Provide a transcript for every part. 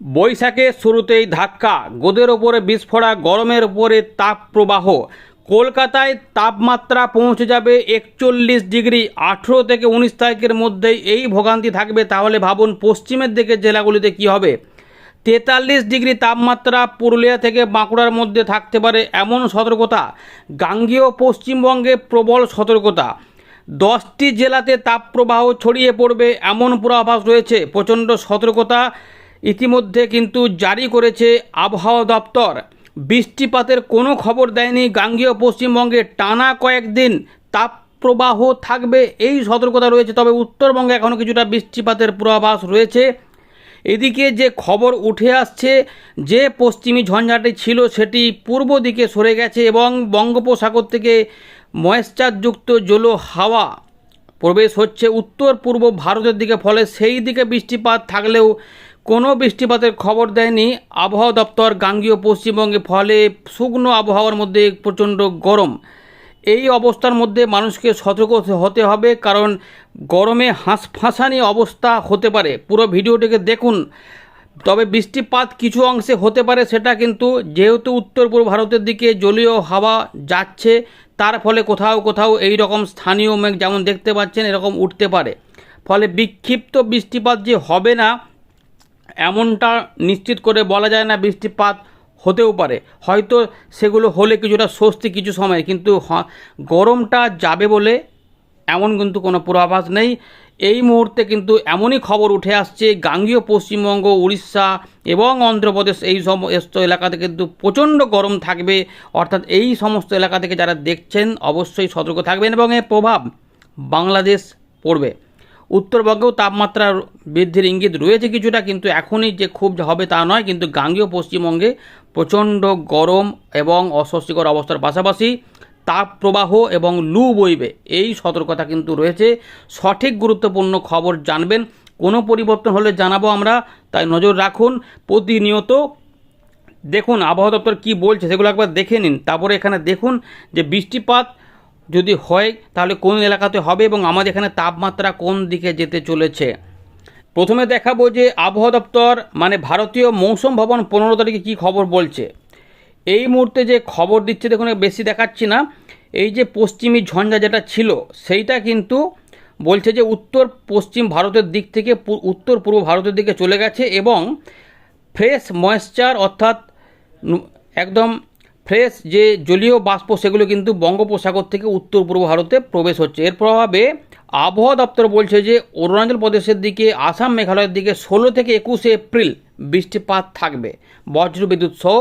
বৈশাখের শুরুতেই ধাক্কা, গোদের ওপরে বিস্ফোরা গরমের ওপরে তাপ প্রবাহ কলকাতায় তাপমাত্রা পৌঁছে যাবে একচল্লিশ ডিগ্রি, আঠেরো থেকে উনিশ তারিখের মধ্যেই এই ভোগান্তি থাকবে। তাহলে ভাবুন, পশ্চিমের দিকে জেলাগুলিতে কি হবে? তেতাল্লিশ ডিগ্রি তাপমাত্রা পুরুলিয়া থেকে বাঁকুড়ার মধ্যে থাকতে পারে এমন সতর্কতা। গাঙ্গেয় পশ্চিমবঙ্গে প্রবল সতর্কতা। দশটি জেলাতে তাপপ্রবাহ ছড়িয়ে পড়বে এমন পূর্বাভাস রয়েছে। প্রচণ্ড সতর্কতা। ইতিমধ্যে কিন্তু জারি করেছে আবহাওয়া দপ্তর। বৃষ্টিপাতের কোনো খবর দেয়নি গাঙ্গেয় পশ্চিমবঙ্গে। টানা কয়েকদিন তাপপ্রবাহ থাকবে, এই সতর্কতা রয়েছে। তবে উত্তরবঙ্গে এখনও কিছুটা বৃষ্টিপাতের পূর্বাভাস রয়েছে। এদিকে যে খবর উঠে আসছে, যে পশ্চিমী ঝঞ্ঝাটি ছিল সেটি পূর্ব দিকে সরে গেছে এবং বঙ্গোপসাগর থেকে ময়েশ্চারযুক্ত জলো হাওয়া প্রবেশ হচ্ছে উত্তর পূর্ব ভারতের দিকে। ফলে সেই দিকে বৃষ্টিপাত থাকলেও কোনো বৃষ্টিপাতের খবর দেয়নি আবহাওয়া দপ্তর। গাঙ্গীয় পশ্চিমবঙ্গে ফলে শুকনো আবহাওয়ার মধ্যে প্রচণ্ড গরম। এই অবস্থার মধ্যে মানুষকে সতর্ক হতে হবে, কারণ গরমে হাঁসফাঁসানি অবস্থা হতে পারে। পুরো ভিডিওটিকে দেখুন। তবে বৃষ্টিপাত কিছু অংশে হতে পারে সেটা কিন্তু যেহেতু উত্তর পূর্ব ভারতের দিকে জলীয় হাওয়া যাচ্ছে, তার ফলে কোথাও কোথাও এই রকম স্থানীয় মেঘ যেমন দেখতে পাচ্ছেন, এরকম উঠতে পারে। ফলে বিক্ষিপ্ত বৃষ্টিপাত যে হবে না এমনটা নিশ্চিত করে বলা যায় না বৃষ্টিপাত হতেও পারে। হয়তো সেগুলো হলে কিছুটা স্বস্তি কিছু সময়, কিন্তু গরমটা যাবে বলে এমন কিন্তু কোনো পূর্বাভাস নেই। এই মুহূর্তে কিন্তু এমনই খবর উঠে আসছে, গাঙ্গীয় পশ্চিমবঙ্গ, উড়িষ্যা এবং অন্ধ্রপ্রদেশ এই সমস্ত এলাকাতে কিন্তু প্রচণ্ড গরম থাকবে। অর্থাৎ এই সমস্ত এলাকা থেকে যারা দেখছেন অবশ্যই সতর্ক থাকবেন এবং এর প্রভাব বাংলাদেশ পড়বে। উত্তরবঙ্গেও তাপমাত্রা বৃদ্ধির ইঙ্গিত রয়েছে কিছুটা, কিন্তু এখনই যে খুব হবে তা নয়। কিন্তু গাঙ্গেয় পশ্চিমবঙ্গে প্রচণ্ড গরম এবং অস্বস্তিকর অবস্থার পাশাপাশি তাপ প্রবাহ এবং লু বইবে, এই সতর্কতা কিন্তু রয়েছে। সঠিক গুরুত্বপূর্ণ খবর জানবেন। কোনো পরিবর্তন হলে জানাব আমরা, তাই নজর রাখুন। প্রতিনিয়ত দেখুন, আবহাওয়া দপ্তর কী বলছে সেগুলো একবার দেখে নিন। তারপরে এখানে দেখুন যে বৃষ্টিপাত যদি হয়, তাহলে কোন এলাকাতে হবে এবং আমাদের এখানে তাপমাত্রা কোন দিকে যেতে চলেছে? প্রথমে দেখাবো যে আবহাওয়া দপ্তর মানে ভারতীয় মৌসুম ভবন পনেরো তারিখে কী খবর বলছে? এই মুহূর্তে যে খবর দিচ্ছে, দেখুন বেশি দেখাচ্ছি না। এই যে পশ্চিমী ঝঞ্ঝা যেটা ছিল, সেইটা কিন্তু বলছে যে উত্তর পশ্চিম ভারতের দিক থেকে উত্তর পূর্ব ভারতের দিকে চলে গেছে এবং ফ্রেশ ময়েশ্চার, অর্থাৎ একদম ফ্রেশ যে জলীয় বাষ্প, সেগুলো কিন্তু বঙ্গোপসাগর থেকে উত্তর পূর্ব ভারতে প্রবেশ হচ্ছে। এর প্রভাবে আবহাওয়া দপ্তর বলছে যে, অরুণাচল প্রদেশের দিকে, আসাম মেঘালয়ের দিকে ষোলো থেকে একুশে এপ্রিল বৃষ্টিপাত থাকবে বজ্র বিদ্যুৎ সহ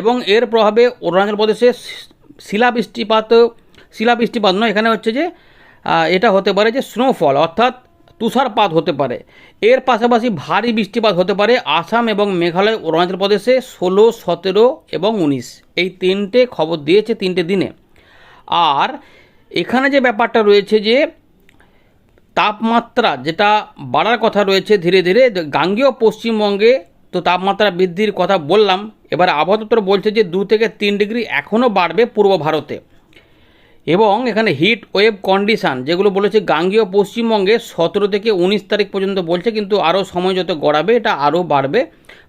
এবং এর প্রভাবে অরুণাচল প্রদেশে শিলা বৃষ্টিপাত শিলা বৃষ্টিপাত নয়, এখানে হচ্ছে যে এটা হতে পারে যে স্নোফল অর্থাৎ তুষারপাত হতে পারে। এর পাশাপাশি ভারী বৃষ্টিপাত হতে পারে আসাম এবং মেঘালয়, অরুণাচল প্রদেশে ষোলো, সতেরো এবং উনিশ। এই তিনটে খবর দিয়েছে তিনটে দিনে। আর এখানে যে ব্যাপারটা রয়েছে যে, তাপমাত্রা যেটা বাড়ার কথা রয়েছে ধীরে ধীরে, গাঙ্গেয় পশ্চিমবঙ্গে তো তাপমাত্রা বৃদ্ধির কথা বললাম। এবার আবহাওয়া বলছে যে, দু থেকে তিন ডিগ্রি এখনও বাড়বে পূর্ব ভারতে। এবং এখানে হিট ওয়েভ কন্ডিশান যেগুলো বলেছে গাঙ্গেয় পশ্চিমবঙ্গে সতেরো থেকে উনিশ তারিখ পর্যন্ত বলছে, কিন্তু আরও সময় যত গড়াবে, এটা আরও বাড়বে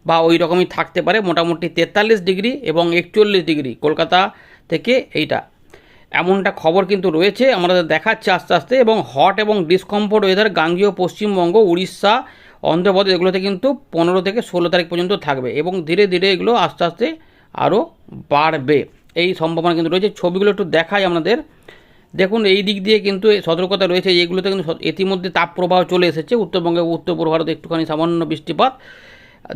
বা ওই রকমই থাকতে পারে। মোটামুটি তেতাল্লিশ ডিগ্রি এবং একচল্লিশ ডিগ্রি কলকাতা থেকে এইটা। এমনটা খবর কিন্তু রয়েছে আমাদের দেখাচ্ছে আস্তে আস্তে। এবং হট এবং ডিসকমফোর্ট ওয়েদার গাঙ্গেয় পশ্চিমবঙ্গ, উড়িষ্যা, অন্ধ্রপ্রদেশ, এগুলোতে কিন্তু পনেরো থেকে ষোলো তারিখ পর্যন্ত থাকবে এবং ধীরে ধীরে এগুলো আস্তে আস্তে আরও বাড়বে। এই সম্ভাবনা কিন্তু রয়েছে। ছবিগুলো একটু দেখাই আপনাদের। দেখুন, এই দিক দিয়ে কিন্তু সতর্কতা রয়েছে। এইগুলোতে কিন্তু ইতিমধ্যে তাপপ্রবাহ চলে এসেছে। উত্তরবঙ্গে উত্তর পূর্ব ভারতে একটুখানি সামান্য বৃষ্টিপাত।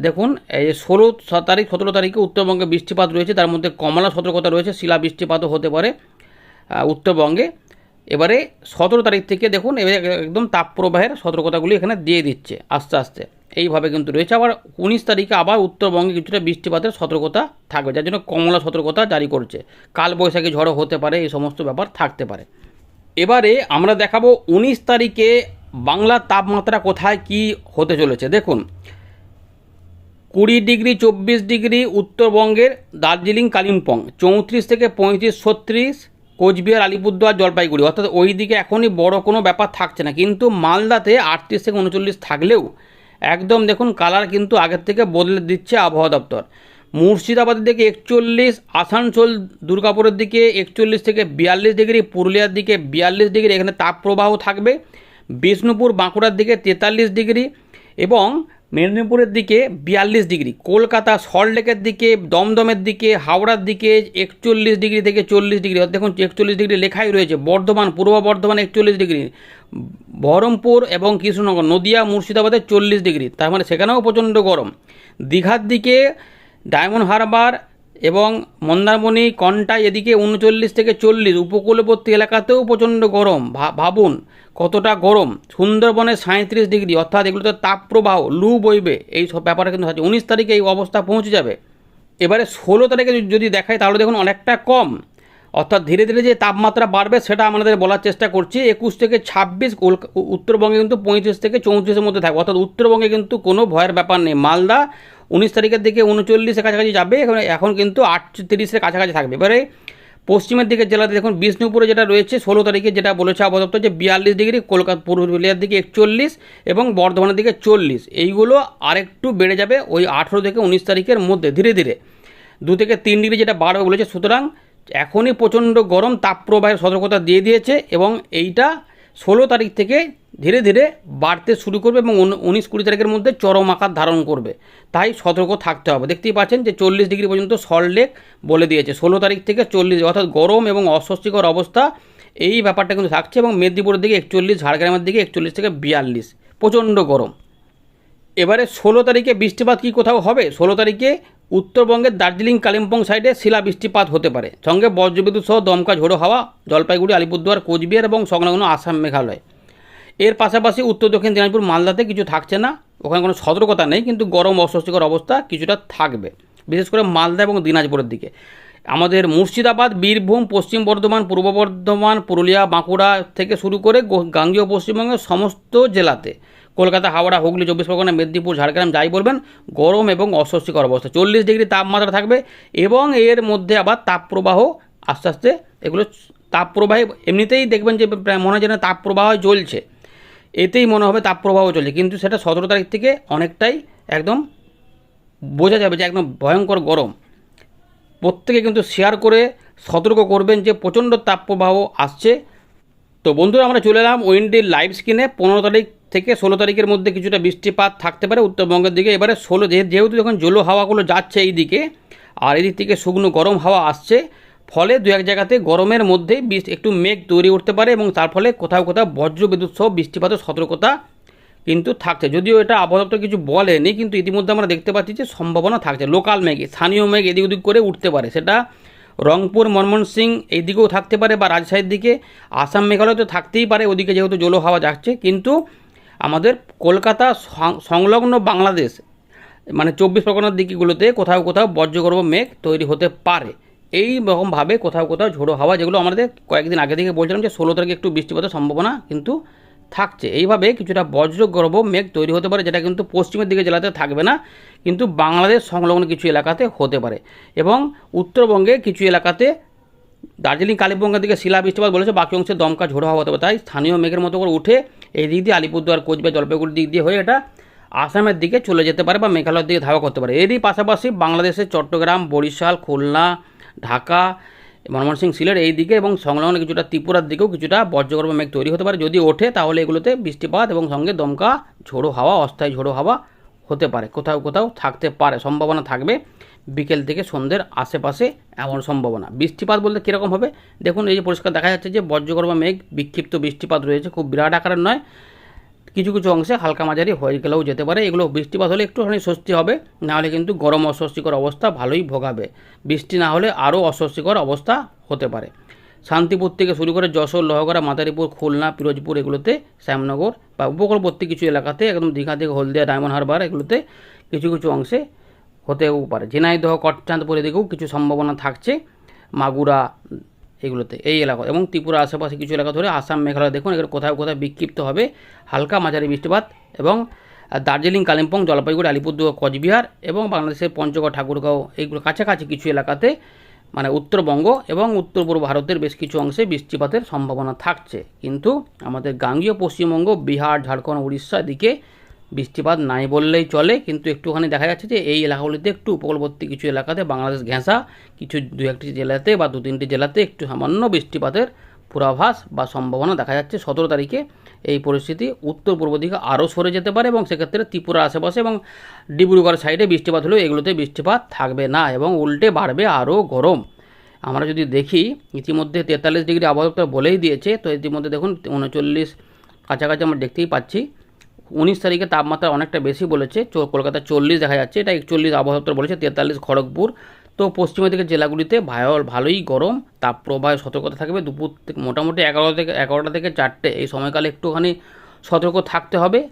দেখুন, এই ষোলো তারিখ, সতেরো তারিখে উত্তরবঙ্গে বৃষ্টিপাত রয়েছে। তার মধ্যে কমলা সতর্কতা রয়েছে। শিলা বৃষ্টিপাতও হতে পারে উত্তরবঙ্গে। এবারে সতেরো তারিখ থেকে দেখুন, এবারে একদম তাপপ্রবাহের সতর্কতাগুলি এখানে দিয়ে দিচ্ছে আস্তে আস্তে। এইভাবে কিন্তু রয়েছে। আবার উনিশ তারিখে আবার উত্তরবঙ্গে কিছুটা বৃষ্টিপাতের সতর্কতা থাকবে, যার জন্য কমলা সতর্কতা জারি করছে। কাল বৈশাখী ঝড়ও হতে পারে, এই সমস্ত ব্যাপার থাকতে পারে। এবারে আমরা দেখাবো উনিশ তারিখে বাংলার তাপমাত্রা কোথায়, কি হতে চলেছে। দেখুন, কুড়ি ডিগ্রি, চব্বিশ ডিগ্রি উত্তরবঙ্গের দার্জিলিং, কালিম্পং, চৌত্রিশ থেকে পঁয়ত্রিশ, ছত্রিশ, কোচবিহার, আলিপুরদুয়ার, জলপাইগুড়ি। অর্থাৎ ওই দিকে এখনই বড় কোনো ব্যাপার থাকছে না। কিন্তু মালদাতে আটত্রিশ থেকে উনচল্লিশ থাকলেও একদম দেখুন কালার কিন্তু আগের থেকে বদলে দিচ্ছে আবহাওয়া দপ্তর। মুর্শিদাবাদের দিকে একচল্লিশ, আসানসোল, দুর্গাপুরের দিকে একচল্লিশ থেকে বিয়াল্লিশ ডিগ্রি, পুরুলিয়ার দিকে বিয়াল্লিশ ডিগ্রি, এখানে তাপপ্রবাহ থাকবে। বিষ্ণুপুর, বাঁকুড়ার দিকে তেতাল্লিশ ডিগ্রি এবং মেদিনীপুরের দিকে বিয়াল্লিশ ডিগ্রি, কলকাতা সল্টলেকের দিকে, দমদমের দিকে, হাওড়ার দিকে একচল্লিশ ডিগ্রি থেকে চল্লিশ ডিগ্রি দেখুন একচল্লিশ ডিগ্রি লেখাই রয়েছে, বর্ধমান, পূর্ব বর্ধমান একচল্লিশ ডিগ্রি, বহরমপুর এবং কৃষ্ণনগর, নদিয়া মুর্শিদাবাদের চল্লিশ ডিগ্রি, তার মানে সেখানেও প্রচণ্ড গরম। দীঘার দিকে ডায়মন্ড হারবার এবং মন্দারমণি কন্টাই এদিকে উনচল্লিশ থেকে চল্লিশ উপকূলবর্তী এলাকাতেও প্রচণ্ড গরম। ভাবুন, কতটা গরম। সুন্দরবনে সাঁত্রিশ ডিগ্রি, অর্থাৎ এগুলোতে তাপপ্রবাহ, লু বইবে। এই সব ব্যাপারে কিন্তু আছে উনিশ তারিখে এই অবস্থা পৌঁছে যাবে। এবারে ষোলো তারিখে যদি- দেখায় তাহলে দেখুন অনেকটা কম। অর্থাৎ ধীরে ধীরে যে তাপমাত্রা বাড়বে, সেটা আমাদের বলার চেষ্টা করছি। একুশ থেকে ছাব্বিশ উত্তরবঙ্গে কিন্তু পঁয়ত্রিশ থেকে চৌত্রিশের মধ্যে থাকবে। অর্থাৎ উত্তরবঙ্গে কিন্তু কোনো ভয়ের ব্যাপার নেই। মালদা উনিশ তারিখের দিকে উনচল্লিশের কাছাকাছি যাবে, এখন এখন কিন্তু আটত্রিশের কাছাকাছি থাকবে। এবারে পশ্চিমের দিকে জেলাতে দেখুন, বিষ্ণুপুরে যেটা রয়েছে, ষোলো তারিখে যেটা বলেছে আবহাওয়া যে বিয়াল্লিশ ডিগ্রি, কলকাতা, পূর্ব পুরুলিয়ার দিকে একচল্লিশ এবং বর্ধমানের দিকে চল্লিশ। এইগুলো আরেকটু বেড়ে যাবে ওই আঠেরো থেকে উনিশ তারিখের মধ্যে, ধীরে ধীরে। দু থেকে তিন ডিগ্রি যেটা বাড়বে বলেছে, সুতরাং এখনই প্রচণ্ড গরম, তাপপ্রবাহের সতর্কতা দিয়ে দিয়েছে এবং এইটা ষোলো তারিখ থেকে ধীরে ধীরে বাড়তে শুরু করবে এবং উনিশ কুড়ি তারিখের মধ্যে চরম আকার ধারণ করবে। তাই সতর্ক থাকতে হবে। দেখতেই পাচ্ছেন যে চল্লিশ ডিগ্রি পর্যন্ত সল্টলেক বলে দিয়েছে। ষোলো তারিখ থেকে চল্লিশ, অর্থাৎ গরম এবং অস্বস্তিকর অবস্থা এই ব্যাপারটা কিন্তু থাকছে এবং মেদিনীপুরের দিকে একচল্লিশ, ঝাড়গ্রামের দিকে একচল্লিশ থেকে বিয়াল্লিশ। প্রচণ্ড গরম। এবারে ষোলো তারিখে বৃষ্টিপাত কি কোথাও হবে? ষোলো তারিখে উত্তরবঙ্গের দার্জিলিং, কালিম্পং সাইডে শিলা বৃষ্টিপাত হতে পারে। সঙ্গে বজ্রবিদ্যুৎ সহ দমকা ঝোড়ো হাওয়া, জলপাইগুড়ি, আলিপুরদুয়ার, কোচবিহার এবং সংলগ্ন আসাম, মেঘালয়। এর পাশাপাশি উত্তর দক্ষিণ দিনাজপুর, মালদাতে কিছু থাকছে না, ওখানে কোনো সতর্কতা নেই, কিন্তু গরম অস্বস্তিকর অবস্থা কিছুটা থাকবে, বিশেষ করে মালদা এবং দিনাজপুরের দিকে। আমাদের মুর্শিদাবাদ, বীরভূম, পশ্চিম বর্ধমান, পূর্ব বর্ধমান, পুরুলিয়া, বাঁকুড়া থেকে শুরু করে গাঙ্গেয় পশ্চিমবঙ্গের সমস্ত জেলাতে, কলকাতা, হাওড়া, হুগলি, চব্বিশ পরগনা, মেদিনীপুর, ঝাড়গ্রাম, যাই বলবেন, গরম এবং অস্বস্তিকর অবস্থা, চল্লিশ ডিগ্রি তাপমাত্রা থাকবে এবং এর মধ্যে আবার তাপপ্রবাহ আস্তে আস্তে এগুলো, তাপপ্রবাহে এমনিতেই দেখবেন যে প্রায় মনে হয় যেন তাপপ্রবাহ চলছে। এতেই মনে হবে তাপপ্রবাহ চলছে। কিন্তু সেটা সতেরো তারিখ থেকে অনেকটাই একদম বোঝা যাবে যে একদম ভয়ঙ্কর গরম। প্রত্যেকে কিন্তু শেয়ার করে সতর্ক করবেন যে প্রচণ্ড তাপপ্রবাহ আসছে। তো বন্ধুরা, আমরা চলে এলাম উইন্ডির লাইভ স্ক্রিনে পনেরো তারিখ থেকে ষোলো তারিখের মধ্যে কিছুটা বৃষ্টিপাত থাকতে পারে উত্তরবঙ্গের দিকে। এবারে ষোলো, যেহেতু যখন জলো হাওয়াগুলো যাচ্ছে এই দিকে আর এদিক থেকে শুকনো গরম হাওয়া আসছে ফলে দু এক জায়গাতে গরমের মধ্যেই বৃষ্টি একটু মেঘ তৈরি উঠতে পারে এবং তার ফলে কোথাও কোথাও বজ্র বিদ্যুৎ সহ বৃষ্টিপাতের সতর্কতা কিন্তু থাকছে। যদিও এটা আবহাওয়া কিছু বলেনি, কিন্তু ইতিমধ্যে আমরা দেখতে পাচ্ছি যে সম্ভাবনা থাকছে। লোকাল মেঘ, স্থানীয় মেঘ এদিক ওদিক করে উঠতে পারে। সেটা রংপুর ময়মনসিং এই দিকেও থাকতে পারে বা রাজশাহীর দিকে। আসাম মেঘালয় তো থাকতেই পারে, ওদিকে যেহেতু জলো হাওয়া যাচ্ছে। কিন্তু আমাদের কলকাতা সংলগ্ন বাংলাদেশ মানে চব্বিশ পরগনার দিকগুলোতে কোথাও কোথাও বজ্রগর্ভ মেঘ তৈরি হতে পারে। এই রকমভাবে কোথাও কোথাও ঝোড়ো হাওয়া যেগুলো আমাদের কয়েকদিন আগে থেকে বলছিলাম যে ষোলো তারিখে একটু বৃষ্টিপাতের সম্ভাবনা কিন্তু থাকছে। এইভাবে কিছুটা বজ্রগর্ভ মেঘ তৈরি হতে পারে যেটা কিন্তু পশ্চিমের দিকে জেলাতে থাকবে না, কিন্তু বাংলাদেশ সংলগ্ন কিছু এলাকাতে হতে পারে এবং উত্তরবঙ্গে কিছু এলাকাতে দার্জিলিং, কালিম্পংয়ের দিকে শিলা বৃষ্টিপাত বলেছে, বাকি অংশে দমকা ঝোড়ো হাওয়া হতে পারে। তাই স্থানীয় মেঘের মতো করে উঠে এই দিক দিয়ে আলিপুরদুয়ার, কোচবিহার, জলপাইগুড়ির দিক দিয়ে হয়ে এটা আসামের দিকে চলে যেতে পারে বা মেঘালয়ের দিকে ধাওয়া করতে পারে। এরই পাশাপাশি বাংলাদেশের চট্টগ্রাম, বরিশাল, খুলনা ঢাকা ময়মনসিংহ সিলেট এই দিকে এবং সংলগ্ন কিছুটা ত্রিপুরার দিকেও কিছুটা বজ্রগর্ভ মেঘ তৈরি হতে পারে। যদি ওঠে তাহলে এগুলোতে বৃষ্টিপাত এবং সঙ্গে দমকা, ঝোড়ো হাওয়া, অস্থায়ী ঝোড়ো হাওয়া হতে পারে। কোথাও কোথাও থাকতে পারে, সম্ভাবনা থাকবে বিকেল থেকে সন্ধ্যের আশেপাশে এমন সম্ভাবনা। বৃষ্টিপাত বলতে কীরকম হবে? দেখুন, এই যে পরিষ্কার দেখা যাচ্ছে যে বজ্রগর্ভ মেঘ, বিক্ষিপ্ত বৃষ্টিপাত রয়েছে, খুব বিরাট আকারের নয়। কিছু কিছু অংশে হালকা মাঝারি হয়ে গেলেও যেতে পারে। এগুলো বৃষ্টিপাত হলে একটুখানি স্বস্তি হবে নাহলে কিন্তু গরম অস্বস্তিকর অবস্থা ভালোই ভোগাবে। বৃষ্টি না হলে আরও অস্বস্তিকর অবস্থা হতে পারে। শান্তিপুর থেকে শুরু করে যশোর, লোহগড়া, মাদারীপুর, খুলনা, পিরোজপুর এগুলোতে, শ্যামনগর বা উপকূলবর্তী কিছু এলাকাতে, একদম দীঘা থেকে হলদিয়া, ডায়মন্ড হারবার এগুলোতে কিছু কিছু অংশে হতেও পারে। ঝিনাইদহ কটচাঁদপুর এদিকেও কিছু সম্ভাবনা থাকছে। মাগুরা এগুলোতে, এই এলাকা। এবং ত্রিপুরা আশেপাশে কিছু এলাকা ধরে আসাম, মেঘালয়, দেখুন এগুলো কোথাও কোথাও বিক্ষিপ্ত হবে। হালকা মাঝারি বৃষ্টিপাত এবং দার্জিলিং, কালিম্পং, জলপাইগুড়ি, আলিপুরদুয়ার, কোচবিহার এবং বাংলাদেশের পঞ্চগড়, ঠাকুরগাঁও, এইগুলো কাছাকাছি কিছু এলাকাতে মানে উত্তরবঙ্গ এবং উত্তর পূর্ব ভারতের বেশ কিছু অংশে বৃষ্টিপাতের সম্ভাবনা থাকছে। কিন্তু আমাদের গাঙ্গীয় পশ্চিমবঙ্গ, বিহার, ঝাড়খণ্ড উড়িষ্যা দিকে বৃষ্টিপাত নাই বললেই চলে, কিন্তু একটুখানি দেখা যাচ্ছে যে এই এলাকাগুলিতে একটু উপকূলবর্তী কিছু এলাকাতে বাংলাদেশ ঘেঁষা, কিছু দু একটি জেলাতে বা দু তিনটি জেলাতে একটু সামান্য বৃষ্টিপাতের পূর্বাভাস বা সম্ভাবনা দেখা যাচ্ছে। সতেরো তারিখে এই পরিস্থিতি উত্তর পূর্ব দিকে আরও সরে যেতে পারে এবং সেক্ষেত্রে ত্রিপুরার আশেপাশে এবং ডিব্রুগড় সাইডে বৃষ্টিপাত হলেও এগুলোতে বৃষ্টিপাত থাকবে না এবং উল্টে বাড়বে আরও গরম। আমরা যদি দেখি, ইতিমধ্যে তেতাল্লিশ ডিগ্রি আবহাওয়া বলেই দিয়েছে, তো ইতিমধ্যে দেখুন উনচল্লিশ কাছাকাছি আমরা দেখতেই পাচ্ছি। উনিশ তারিখে তাপমাত্রা অনেকটা বেশি বলেছে। কলকাতা চল্লিশ দেখা যাচ্ছে। এটা একচল্লিশ আবহাওয়া দপ্তর বলেছে, তেতাল্লিশ খড়গপুর। তো পশ্চিমের দিকের জেলাগুলিতে ভায় ভালোই গরম। তাপপ্রবাহে সতর্কতা থাকবে। দুপুর থেকে মোটামুটি এগারো থেকে, এগারোটা থেকে চারটে এই সময়কালে একটুখানি সতর্ক থাকতে হবে।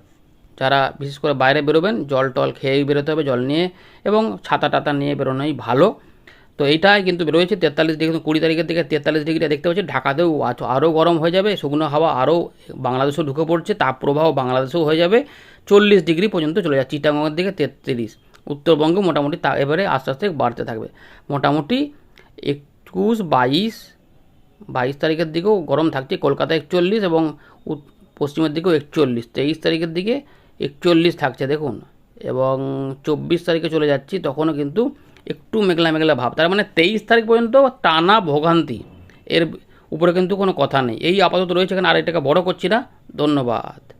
যারা বিশেষ করে বাইরে বেরোবেন, জল টল খেয়েই বেরোতে হবে, জল নিয়ে। এবং ছাতা টাতা নিয়ে বেরোনোই ভালো। তো এইটাই কিন্তু রয়েছে তেতাল্লিশ ডিগ্রি, কুড়ি তারিখের দিকে তেতাল্লিশ ডিগ্রি দেখতে পাচ্ছি, ঢাকাতেও আরও গরম হয়ে যাবে, শুকনো হাওয়া আরও বাংলাদেশেও ঢুকে পড়ছে তাপপ্রবাহ বাংলাদেশেও হয়ে যাবে, চল্লিশ ডিগ্রি পর্যন্ত চলে যাচ্ছে, চিটাগংয়ের দিকে তেত্রিশ, উত্তরবঙ্গে মোটামুটি তা এবারে আস্তে আস্তে বাড়তে থাকবে, মোটামুটি একুশ, বাইশ বাইশ তারিখের দিকেও গরম থাকছে কলকাতা একচল্লিশ এবং পশ্চিমের দিকেও একচল্লিশ, তেইশ তারিখের দিকে একচল্লিশ থাকছে, দেখুন, এবং চব্বিশ তারিখে চলে যাচ্ছি, তখনও কিন্তু একটু মেঘলা মেঘলা ভাব। তার মানে তেইশ তারিখ পর্যন্ত টানা ভোগান্তি। এর উপরে কিন্তু কোনো কথা নেই। এই আপাতত রয়েছে এখানে, আর এটাকে বড় করছি না। ধন্যবাদ।